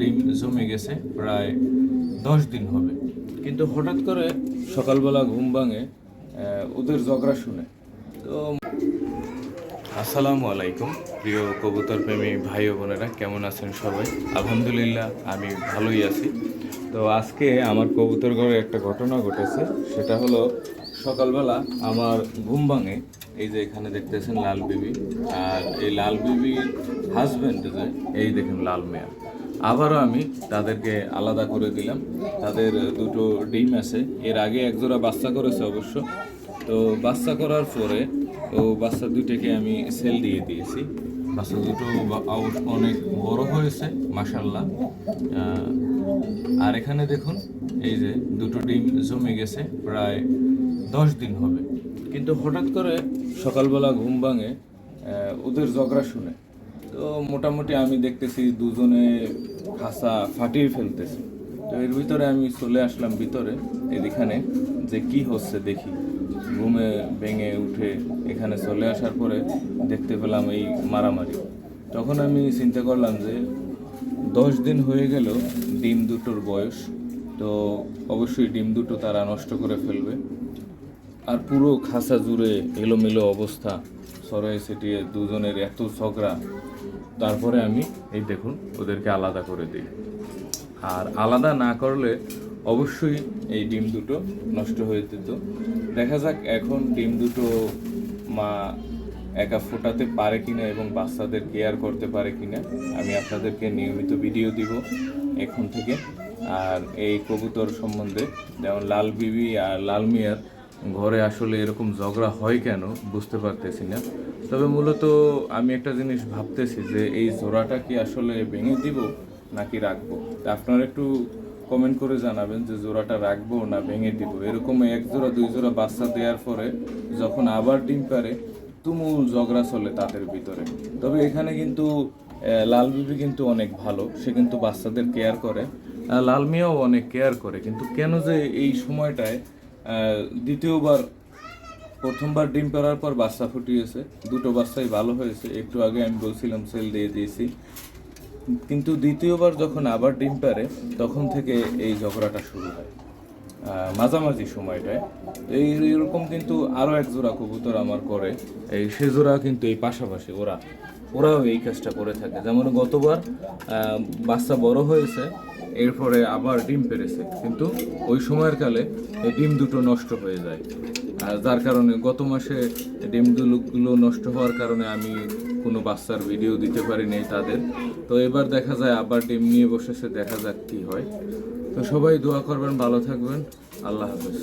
ডিম জমে গেছে, প্রায় দশ দিন হবে। কিন্তু হঠাৎ করে সকালবেলা ঘুম ভাঙে ওদের ঝগড়া শুনে। তো আসসালামু আলাইকুম, প্রিয় কবুতর প্রেমী ভাই ও বোনেরা, কেমন আছেন সবাই? আলহামদুলিল্লাহ, আমি ভালোই আছি। তো আজকে আমার কবুতর ঘরে একটা ঘটনা ঘটেছে, সেটা হলো সকালবেলা আমার ঘুম ভাঙে, এই যে এখানে দেখতেছেন লাল বিবি, আর এই লাল বিবির হাজব্যান্ড যে, এই দেখেন লাল মেয়া। আবারও আমি তাদেরকে আলাদা করে দিলাম। তাদের দুটো ডিম আছে। এর আগে একজোড়া বাচ্চা করেছে অবশ্য। তো বাচ্চা করার পরে ও বাচ্চা দুটোকে আমি সেল দিয়ে দিয়েছি। বাচ্চা দুটো অনেক বড় হয়েছে মাসাল্লাহ আর এখানে দেখুন, এই যে দুটো ডিম জমে গেছে, প্রায় দশ দিন হবে। কিন্তু হঠাৎ করে সকালবেলা ঘুম ভাঙে ওদের ঝগড়া শুনে। তো মোটামুটি আমি দেখতেছি দুজনে খাসা ফাটিয়ে ফেলতেছে। তো এর ভিতরে আমি চলে আসলাম ভিতরে এখানে যে কি হচ্ছে দেখি। ঘুমে ভেঙে উঠে এখানে চলে আসার পরে দেখতে পেলাম এই মারামারি। তখন আমি চিন্তা করলাম যে, দশ দিন হয়ে গেল ডিম দুটোর বয়স, তো অবশ্যই ডিম দুটো তারা নষ্ট করে ফেলবে। আর পুরো খাসা জুড়ে এলোমেলো অবস্থা। সরাই ছিটিয়ে দুজনের এত ঝগড়া, তারপরে আমি, এই দেখুন, ওদেরকে আলাদা করে দিই। আর আলাদা না করলে অবশ্যই এই ডিম দুটো নষ্ট হয়ে যেত। দেখা যাক এখন ডিম দুটো মা একা ফোটাতে পারে কিনা এবং বাচ্চাদের কেয়ার করতে পারে কিনা, আমি আপনাদেরকে নিয়মিত ভিডিও দিব এখন থেকে। আর এই কবুতর সম্বন্ধে যেমন লাল বিবি আর লাল মিয়ার ঘরে আসলে এরকম ঝগড়া হয় কেন বুঝতে পারতেছি না। তবে মূলত আমি একটা জিনিস ভাবতেছি যে এই জোড়াটা কি আসলে ভেঙে দিব নাকি রাখব? আপনারা একটু কমেন্ট করে জানাবেন যে জোড়াটা রাখব না ভেঙে দিব। এরকম এক জোড়া, দুই জোড়া বাচ্চা দেওয়ার পরে যখন আবার ডিম পারে তুমুল ঝগড়া চলে তাদের ভিতরে। তবে এখানে কিন্তু লাল বিবি কিন্তু অনেক ভালো। সে কিন্তু বাচ্চাদের কেয়ার করে। লাল মিয়াও অনেক কেয়ার করে। কিন্তু কেন যে এই সময়টায় দ্বিতীয়বার, প্রথমবার ডিম পাড়ার পর বাচ্চা ফুটিয়েছে। দুটো বাচ্চাই ভালো হয়েছে। একটু আগে আমি বলছিলাম, সেল দিয়ে দিয়েছি। কিন্তু দ্বিতীয়বার যখন আবার ডিম পারে, তখন থেকে এই ঝগড়াটা শুরু হয়। মাঝামাঝি সময়টায়। এই এরকম কিন্তু আরও এক জোড়া কবুতর আমার করে। এই সে জোড়া কিন্তু এই পাশাপাশি ওরা, ওরাও এই কাজটা করে থাকে। যেমন গতবার বাচ্চা বড় হয়েছে এরপরে আবার ডিম পেরেছে। কিন্তু ওই সময়ের কালে এই ডিম দুটো নষ্ট হয়ে যায়। আর যার কারণে গত মাসে ডিম দুলুকগুলো নষ্ট হওয়ার কারণে আমি কোনো বাচ্চার ভিডিও দিতে পারিনি তাদের। তো এবার দেখা যায় আবার ডিম নিয়ে বসেছে, দেখা যাক কী হয়। তো সবাই দোয়া করবেন, ভালো থাকবেন। আল্লাহ হাফেজ।